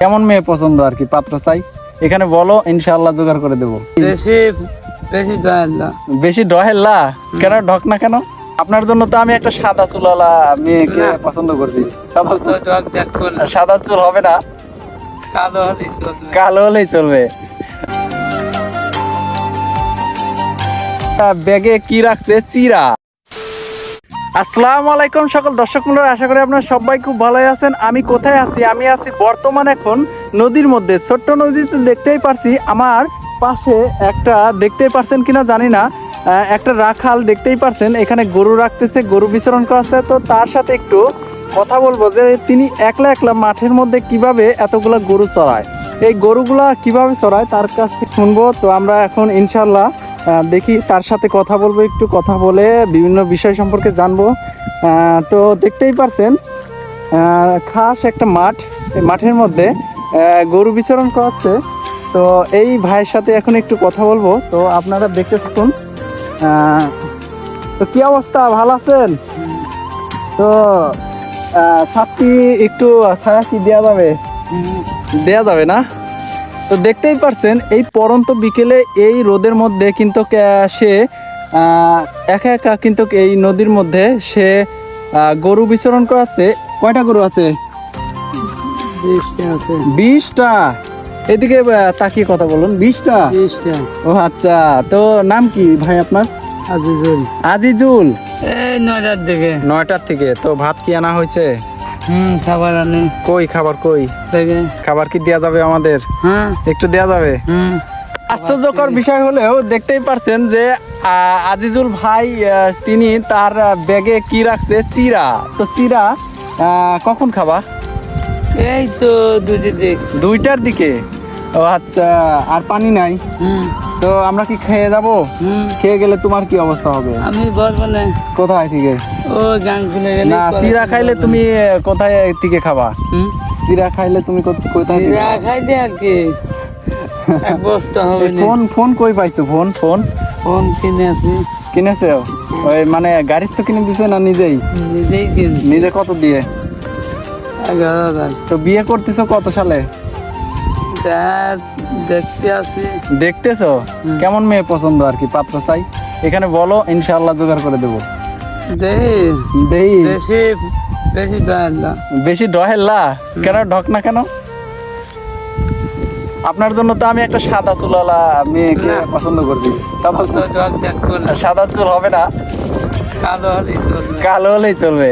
কেমন মেয়ে পছন্দ আর কি? পাত্র চাই? এখানে বলো ইনশাআল্লাহ জোগাড় করে দেবো। বেশি বেশি দয়াল বেশি ডহেল্লা কেন ঢক না কেন? আপনার জন্য তো আমি একটা সাদা চুলওয়ালা মেয়েকে পছন্দ করছি। সাদা চুল। সাদা চুল হবে না। কালো হলেই চলবে। কালো হলেই চলবে। ব্যাগে কি রাখছে? চিরা। আসসালামু আলাইকুম সকল দর্শক মন্ডলী, আশা করি আপনারা সবাই খুব ভালোই আছেন। আমি কোথায় আছি? আমি আছি বর্তমান এখন নদীর মধ্যে। ছোট্ট নদীতে দেখতেই পারছি, আমার পাশে একটা, দেখতেই পারছেন কিনা জানি না একটা রাখাল দেখতেই পারছেন। এখানে গরু রাখতেছে, গরু বিচরণ করাচ্ছে। তো তার সাথে একটু কথা বলব যে তিনি একলা একলা মাঠের মধ্যে কীভাবে এতগুলা গরু চড়ায়? এই গরুগুলা কীভাবে চড়ায়? তার কাছ থেকে শুনব। তো আমরা এখন ইনশাল্লাহ দেখি তার সাথে কথা বলব, একটু কথা বলে বিভিন্ন বিষয় সম্পর্কে জানব। তো দেখতেই পারছেন খাস একটা মাঠ মাঠের মধ্যে গরু বিচরণ করাচ্ছে তো এই ভাইয়ের সাথে এখন একটু কথা বলব, তো আপনারা দেখতে থাকুন। তো কি অবস্থা, ভালো আছেন? তো ছাত্রী একটু ছায়া কি দেওয়া যাবে? দেয়া যাবে না। তো দেখতেই পারছেন এই পরন্ত বিকেলে এই রোদের মধ্যে কিন্তু সে একা একা কিন্তু এই নদীর মধ্যে সে গরু বিচরণ করাচ্ছে। কয়টা গরু আছে? বিশটা এদিকে তাকিয়ে কথা বলুন। বিশটা? বিশটা। ও আচ্ছা। তো নাম কি ভাই আপনার? আজিজুল। আজিজুল। এই নয়টার দিকে। নয়টার থেকে তো ভাত কি আনা হয়েছে? হুম খাবার আনি। কই খাবার কই? খাবার কি দেয়া যাবে আমাদের? হ্যাঁ। একটু দেয়া যাবে? হুম। আশ্চর্যকর বিষয় হলেও দেখতেই পারছেন যে আজিজুল ভাই তিনি তার ব্যাগে কি রাখছে? চিরা। তো চিরা কখন খাবা? এই তো দিক। দুইটার দিকে? ও আচ্ছা আর পানি নাই? হুম। তো আমরা কি খেয়ে যাব? খেয়ে গেলে তোমার কি অবস্থা হবে? আমি বলব না কোথায় থেকে ও গান শুনে গেলে না চিরা খাইলে তুমি কোথায় থেকে খাবা? চিরা খাইলে তুমি কোথায় চিরা খাই দে আর কি। এক বস্তা হবে ফোন ফোন কই পাইছো? Phone phone? ফোন কিনে আছি। কিনেছে? ওই মানে গাড়িস তো কিনে দিছে না নিজেই? নিজেই নিজে কত দিয়ে? এগারো হাজার। তো বিয়ে করতেছো কত সালে? দেখতে আছি। দেখতেছো? কেমন মেয়ে পছন্দ আর কি? পাত্র চাই। এখানে বলো ইনশাআল্লাহ জোগাড় করে দেবো। দেই। বেশি বেশি ডহেল্লা কেন ঢক না কেন? আপনার জন্য তো আমি একটা সাদা চুলওয়ালা মেয়েকে পছন্দ করছি। না সাদা চুল হবে না? কালো হলেই চলবে। কালো হলেই চলবে।